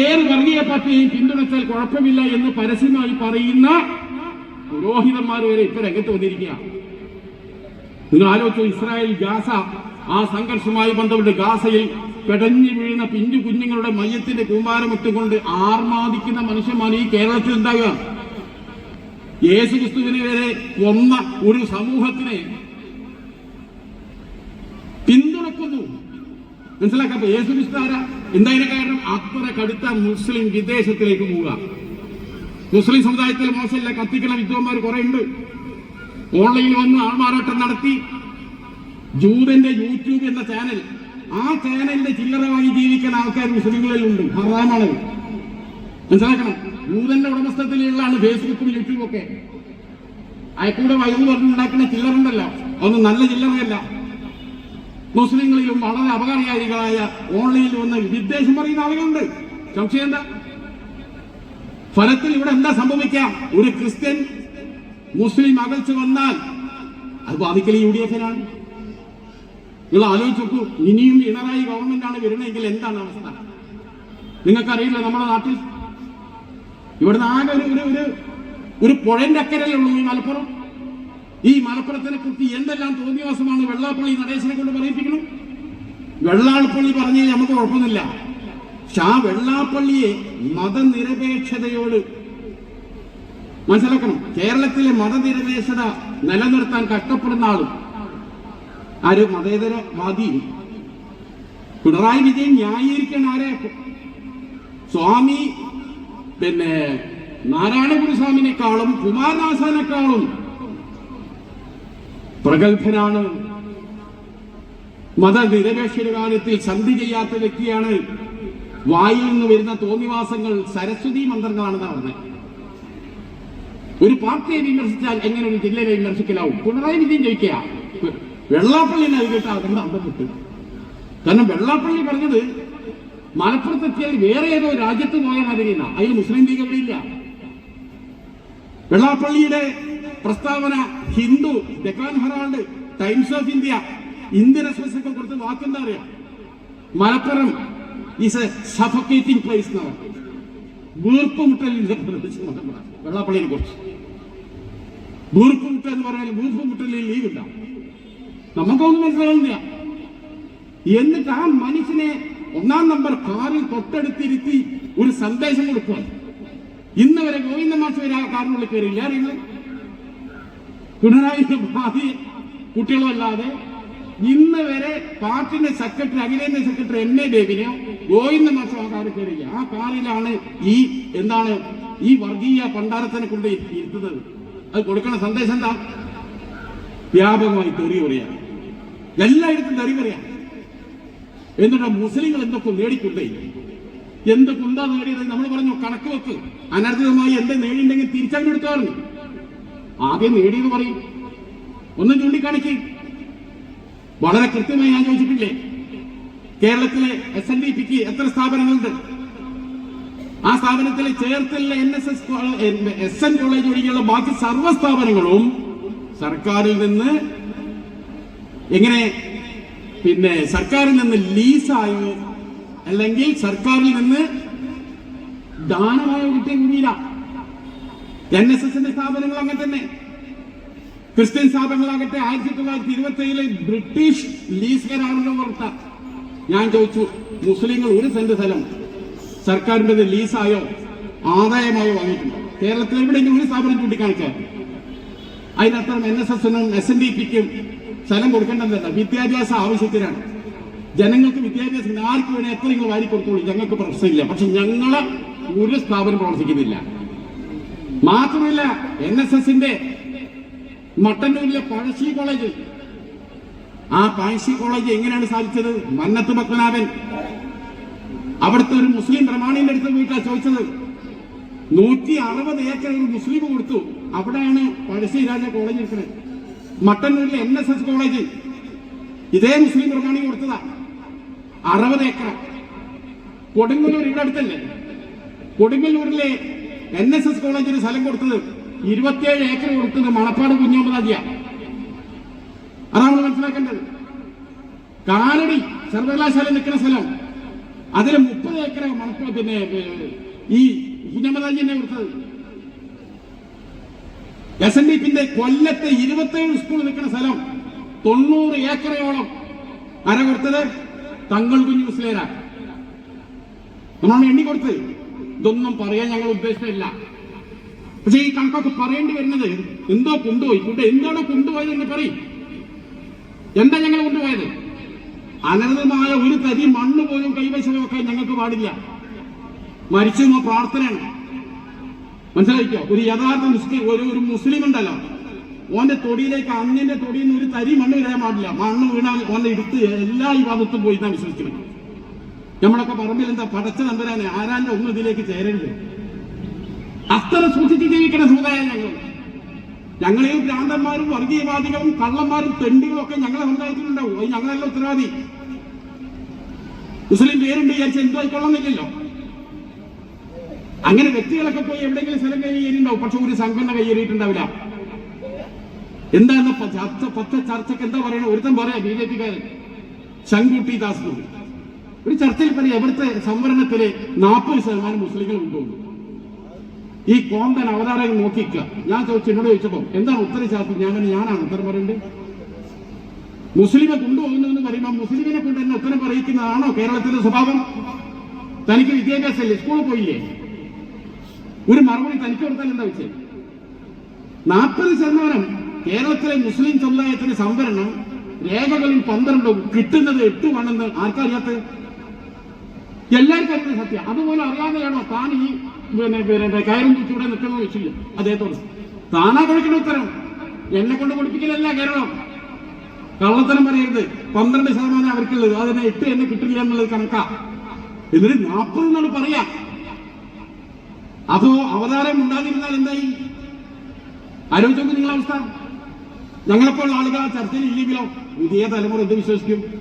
ഏത് വർഗീയ പാർട്ടിയെയും പിന്തുണച്ചാൽ കുഴപ്പമില്ല എന്ന് പരസ്യമായി പറയുന്ന പുരോഹിതന്മാർ വരെ ഇപ്പൊ രംഗത്ത് വന്നിരിക്കുക നിങ്ങൾ ആലോചിച്ചു ഇസ്രായേൽ ഗാസ ആ സംഘർഷമായി ബന്ധപ്പെട്ട് ഗാസയിൽ പെടഞ്ഞു വീഴുന്ന പിഞ്ചു കുഞ്ഞുങ്ങളുടെ മയ്യത്തിന്റെ കൂമ്പാരമിട്ടുകൊണ്ട് ആർമാദിക്കുന്ന മനുഷ്യന്മാർ ഈ കേരളത്തിൽ ഉണ്ടാകുക. യേശു ക്രിസ്തുവിനെ വരെ കൊന്ന ഒരു സമൂഹത്തിനെ മനസ്സിലാക്കാം അപ്പൊ യേശു വിസ്താര എന്തായാലും കാരണം? അത്ര കടുത്ത മുസ്ലിം വിദേശത്തിലേക്ക് പോവുക. മുസ്ലിം സമുദായത്തിൽ മോശമില്ല. കത്തിക്കുന്ന വിദ്വാന്മാർ കുറെ ഉണ്ട് ഓൺലൈനിൽ വന്ന് ആൾമാറാട്ടം നടത്തി. ജൂതന്റെ യൂട്യൂബ് എന്ന ചാനൽ. ആ ചാനലിന്റെ ചില്ലറ വാങ്ങി ജീവിക്കുന്ന ആൾക്കാർ മുസ്ലിങ്ങളിലുണ്ട് ഹറാമാണ്. മനസ്സിലാക്കണം? ജൂതന്റെ ഉടമസ്ഥത്തിലുള്ളതാണ് ഫേസ്ബുക്കും യൂട്യൂബും ഒക്കെ. അയക്കൂടെ വയറു പറഞ്ഞുണ്ടാക്കുന്ന ചില്ലറുണ്ടല്ലോ. അതൊന്നും നല്ല ചില്ലറയല്ല. മുസ്ലിങ്ങളിലും വളരെ അപകടകാരികളായ ഓൺലൈനിൽ വന്ന് വിദ്വേഷം പറയുന്ന ആളുകളുണ്ട്. സംശയം എന്താ? ഫലത്തിൽ ഇവിടെ എന്താ സംഭവിക്കാം? ഒരു ക്രിസ്ത്യൻ മുസ്ലിം അകൽച്ച വന്നാൽ അത് ബാധിക്കൽ യു ഡി എഫിനാണ്. നിങ്ങൾ ആലോചിച്ച് നോക്കൂ ഇനിയും പിണറായി ഗവൺമെന്റ് ആണ് വരുന്നതെങ്കിൽ എന്താണ് അവസ്ഥ? നിങ്ങൾക്കറിയില്ല നമ്മുടെ നാട്ടിൽ? ഇവിടുന്ന് ആകെ ഒരു ഒരു ഒരു പുഴന്റെ അക്കരല്ലേ ഉള്ളൂ ഈ മലപ്പുറം. ഈ മലപ്പുറത്തിനെ കുറിച്ച് എന്തെല്ലാം തോന്നിയവാസമാണ് വെള്ളാപ്പള്ളി നടേശനെ കൊണ്ട് പറയിപ്പിക്കണം വെള്ളാൾപ്പള്ളി പറഞ്ഞാൽ നമുക്ക് കുഴപ്പമൊന്നുമില്ല. പക്ഷെ ആ വെള്ളാപ്പള്ളിയെ മതനിരപേക്ഷതയോട് മനസ്സിലാക്കണം. കേരളത്തിലെ മതനിരപേക്ഷത നിലനിർത്താൻ കഷ്ടപ്പെടുന്ന ആളും ആര്? മതേതരവാദിയും പിണറായി വിജയൻ ന്യായീകരിക്കാൻ ആരെ? സ്വാമി പിന്നെ നാരായണഗുരുസ്വാമിനെക്കാളും കുമാരനാശാനേക്കാളും പ്രഗത്ഭനാണ്. മതനിരപേക്ഷയുടെ കാര്യത്തിൽ സന്ധി ചെയ്യാത്ത വ്യക്തിയാണ്. വായിൽ നിന്ന് വരുന്ന തോന്നിവാസങ്ങൾ സരസ്വതി മന്ത്രങ്ങളാണ് പറഞ്ഞത് ഒരു പാർട്ടിയെ വിമർശിച്ചാൽ എങ്ങനെ ഒരു ജില്ലയെ വിമർശിക്കലാവും? പിണറായി വിജയൻ ചോദിക്കുക വെള്ളാപ്പള്ളി നൽകിയിട്ട് അതെന്താ അന്തം വിട്ടു. കാരണം വെള്ളാപ്പള്ളി പറഞ്ഞത് മലപ്പുറത്തെത്തിയാൽ വേറെ ഏതോ രാജ്യത്ത് പോയ മാതിരിയാണ് അതിൽ മുസ്ലിം ലീഗ് എവിടെയില്ല? വെള്ളാപ്പള്ളിയുടെ പ്രസ്താവന Hindu Deccan Herald Times of India Indian Express ഒക്കെ വാക്ക് വാക്കെന്താ അറിയാം? Malappuram is a suffocating place എന്നാണ് വീർപ്പുമുട്ടലിന്റെ പ്രദേശം മലപ്പുറം വെള്ളാപ്പള്ളിനെ കുറിച്ച്. വീർപ്പുമുട്ടൽ എന്ന് പറഞ്ഞാൽ വീർപ്പുമുട്ടലിൽ ലീവ് ഉണ്ടാവും. നമുക്കൊന്നും മനസ്സിലാവുന്നില്ല. എന്നിട്ട് ആ മനുഷ്യനെ ഒന്നാം നമ്പർ കാറിൽ തൊട്ടടുത്തിരുത്തി ഒരു സന്ദേശം കൊടുക്കുക ഇന്ന് വരെ വരെ ആ കാറിനുള്ളിൽ കയറിയില്ല അറിയുന്നത്? പിണറായി ഭാവി കുട്ടികളല്ലാതെ ഇന്ന് വരെ പാർട്ടിന്റെ സെക്രട്ടറി അഖിലേന്ത്യാ സെക്രട്ടറി എം എ ബേബിനെയോ ഗോവിന്ദ ആ കാറിൽ കയറിയില്ല. ആ കാറിലാണ് ഈ എന്താണ് ഈ വർഗീയ പണ്ടാരത്തിനെ കൊണ്ട് ഇരുത്തുന്നത്. അത് കൊടുക്കണ സന്ദേശം എന്താ? വ്യാപകമായി തെറി പറയാം എല്ലായിടത്തും തെറി പറയാം എന്നിട്ട് മുസ്ലിങ്ങൾ എന്തൊക്കെ നേടിക്കൊണ്ടേ? എന്തൊക്കെ ഉണ്ടാ നേടിയത്? നമ്മൾ പറഞ്ഞു കണക്ക് വെക്ക്. അനർഹിതമായി എന്ത് നേടിയിട്ടുണ്ടെങ്കിൽ തിരിച്ചങ്ങെടുത്തു പറഞ്ഞു ആദ്യം നേടിയെന്ന് പറയും. ഒന്ന് ചൂണ്ടിക്കാണിക്ക്. വളരെ കൃത്യമായി ഞാൻ ചോദിച്ചിട്ടില്ലേ? കേരളത്തിലെ എസ് എൻ ഡി പിക്ക് എത്ര സ്ഥാപനങ്ങളുണ്ട്? ആ സ്ഥാപനത്തിൽ ചേർത്തലിലെ N S S S N college ഒഴികെയുള്ള ബാക്കി സർവ സ്ഥാപനങ്ങളും സർക്കാരിൽ നിന്ന് എങ്ങനെ? പിന്നെ സർക്കാരിൽ നിന്ന് ലീസായോ അല്ലെങ്കിൽ സർക്കാരിൽ നിന്ന് ദാനമായോ കിട്ടിയ ഭൂമിയില? എൻ എസ് എസിന്റെ സ്ഥാപനങ്ങൾ അങ്ങനെ തന്നെ. ക്രിസ്ത്യൻ സ്ഥാപനങ്ങളാകട്ടെ ആയിരത്തി തൊള്ളായിരത്തി ഇരുപത്തി ഏഴിലെ ബ്രിട്ടീഷ് ലീസ് കരാറിന്റെ പുറത്ത ഞാൻ ചോദിച്ചു മുസ്ലിങ്ങൾ ഒരു സെന്റ് സ്ഥലം സർക്കാരിന്റെ ലീസായോ ആദായമായോ വാങ്ങിയിട്ടുണ്ട്? കേരളത്തിൽ എവിടെയെങ്കിലും ഒരു സ്ഥാപനം ചൂണ്ടിക്കാണിച്ചാൽ അതിനർത്ഥം എൻ എസ് എസിനും എസ് എൻ ഡി പിക്കും സ്ഥലം കൊടുക്കേണ്ടതല്ല വിദ്യാഭ്യാസ ആവശ്യത്തിനാണ്. ജനങ്ങൾക്ക് വിദ്യാഭ്യാസം ആർക്ക് വേണേ എത്ര നിങ്ങൾ വാരി കൊടുത്തോളൂ ഞങ്ങൾക്ക് പ്രശ്നമില്ല. പക്ഷെ ഞങ്ങളെ ഒരു സ്ഥാപനം പ്രവർത്തിക്കുന്നില്ല. മാത്രമല്ല എൻ എസ് എസിന്റെ മട്ടന്നൂരിലെ പഴശ്ശി കോളേജ്. ആ പഴശ്ശി കോളേജ് എങ്ങനെയാണ് സാധിച്ചത്? മന്നത്ത് പത്മനാഭൻ. അവിടുത്തെ ഒരു മുസ്ലിം പ്രമാണിന്റെ അടുത്ത് വീട്ടാ ചോദിച്ചത്. നൂറ്റി അറുപത് ഏക്കർ മുസ്ലിം കൊടുത്തു. അവിടെയാണ് പഴശ്ശി രാജ കോളേജ് ഇരിക്കുന്നത് മട്ടന്നൂരിലെ എൻ എസ് എസ് കോളേജ്. ഇതേ മുസ്ലിം പ്രമാണി കൊടുത്തതാ. അറുപത് ഏക്കർ കൊടുങ്ങല്ലൂർ ഇവിടെ അടുത്തല്ലേ കൊടുങ്ങല്ലൂരിലെ എൻ എസ് എസ് കോളേജിന് സ്ഥലം കൊടുത്തത് ഇരുപത്തിയേഴ് ഏക്കർ കൊടുത്തത് മണപ്പാട് കുഞ്ഞോമ്പതാജിയ. അതാണ് മനസ്സിലാക്കേണ്ടത്? കാലടി സർവകലാശാല നിൽക്കുന്ന സ്ഥലം. അതിൽ മുപ്പത് ഏക്കർ മണപ്പാട് പിന്നെ ഈ തന്നെ കൊടുത്തത്. എസ് എൻ ഡി പിന്റെ കൊല്ലത്തെ ഇരുപത്തേഴ് സ്കൂൾ നിൽക്കുന്ന സ്ഥലം തൊണ്ണൂറ് ഏക്കറയോളം. ആരാ കൊടുത്തത്? തങ്ങൾ കുഞ്ഞു മുസ്ലിയാരാ. നമ്മളാണ് എണ്ണി കൊടുത്ത് ഇതൊന്നും പറയാൻ ഞങ്ങൾ ഉദ്ദേശമില്ല പക്ഷെ ഈ കണക്കൊക്കെ പറയേണ്ടി വരുന്നത് എന്തോ കൊണ്ടുപോയി കൊണ്ട് എന്താണോ കൊണ്ടുപോയത് എന്ന് പറയും. എന്താ ഞങ്ങൾ കൊണ്ടുപോയത്? അനന്തമായ ഒരു തരി മണ്ണ് പോലും കൈവശം ഞങ്ങൾക്ക് പാടില്ല. മരിച്ചു എന്ന പ്രാർത്ഥനയാണ്. മനസ്സിലായിക്കോ? ഒരു യഥാർത്ഥ മുസ്ലിം ഒരു ഒരു മുസ്ലിം ഉണ്ടല്ലോ. ഓന്റെ തൊടിയിലേക്ക് അന്നിന്റെ തൊടിയിൽ നിന്ന് ഒരു തരി മണ്ണ് വീഴാൻ പാടില്ല. മണ്ണ് വീണാൽ ഓന്റെ എടുത്ത് എല്ലാ ഭാഗത്തും പോയി എന്നാ വിശ്വസിക്കുന്നത്. നമ്മളൊക്കെ പറമ്പിൽ എന്താ പടച്ച നമ്പരാനെ ആരാന്റെ ഒന്നും ഇതിലേക്ക് ചേരരുത്? അത്ര സൂക്ഷിച്ച് ജീവിക്കുന്ന സമുദായം ഞങ്ങൾ. ഞങ്ങളെയും ഭ്രാന്തന്മാരും വർഗീയവാദികളും കള്ളന്മാരും തെണ്ടികളും ഒക്കെ ഞങ്ങളെ സമുദായത്തിലുണ്ടാവും. അത് ഞങ്ങളല്ല ഉത്തരവാദി. മുസ്ലിം പേരുണ്ട് വിചാരിച്ച് എന്തോ ആയിക്കൊള്ളുന്നില്ലല്ലോ അങ്ങനെ വ്യക്തികളൊക്കെ പോയി എവിടെയെങ്കിലും സ്ഥലം കൈയേറിണ്ടാവും പക്ഷെ ഒരു സംഘടന കൈയേറിയിട്ടുണ്ടാവില്ല. എന്താണ് പച്ച ചർച്ചക്ക് എന്താ പറയണത് ഒരുത്തം പറയാ ബി ജെ പിക്കാരൻ. ശങ്കുട്ടി ദാസ് എന്ന്. ഒരു ചർച്ചയിൽ തന്നെ എവിടുത്തെ സംവരണത്തിൽ നാൽപ്പത് ശതമാനം മുസ്ലിങ്ങൾ കൊണ്ടുവന്നു ഈ കോന്തൻ അവതാരകൻ നോക്കിക്ക. ഞാൻ ചോദിച്ചു എന്നോട് ചോദിച്ചപ്പോ എന്താണ് ഉത്തര ചാർത്തി ഞാൻ പറഞ്ഞു, ഞാനാണ്. ഉത്തരം പറയേണ്ടത് മുസ്ലിമെ കൊണ്ടുപോകുന്നു പറയുമ്പോൾ മുസ്ലിമിനെ കൊണ്ട് തന്നെ ഉത്തരം പറയിക്കുന്നതാണോ കേരളത്തിന്റെ സ്വഭാവം? തനിക്ക് വിദ്യാഭ്യാസമല്ലേ? സ്കൂളിൽ പോയില്ലേ? ഒരു മറുപടി തനിക്ക് കൊടുത്താൽ എന്താ വെച്ചേ? നാൽപ്പത് ശതമാനം കേരളത്തിലെ മുസ്ലിം സമുദായത്തിന്റെ സംവരണം രേഖകളിൽ പന്ത്രണ്ടും കിട്ടുന്നത് എട്ടുമാണെന്ന് ആർക്കറിയാത്ത എല്ലാവർക്കും അറിയുന്ന സത്യം. അതുപോലെ അറിയാതെയാണോ താൻ ഈ പിന്നെ പിന്നെ കയറും ചൂടെ നിൽക്കുന്ന വെച്ചില്ല? അദ്ദേഹത്തോട്. താനാ കൊടുക്കുന്ന ഉത്തരം. എന്നെ കൊണ്ട് കൊടുപ്പിക്കലല്ല കേരളം. കള്ളത്തരം പറയരുത്. പന്ത്രണ്ട് ശതമാനം അവർക്കുള്ളത്. അതിനെ എട്ട് എന്നെ കിട്ടില്ല എന്നുള്ളത് കണക്കാ. എന്നിട്ട് നാൽപ്പത് എന്നാണ് പറയാ. അതോ അവതാരം ഉണ്ടാതിരുന്നാൽ എന്തായി? ആലോചിച്ചു നിങ്ങളവസ്ഥ ഞങ്ങളെപ്പോൾ ആളുകൾ ആ ചർച്ചയിൽ ഇല്ലെങ്കിലോ? പുതിയ തലമുറ എന്ത് വിശ്വസിക്കും?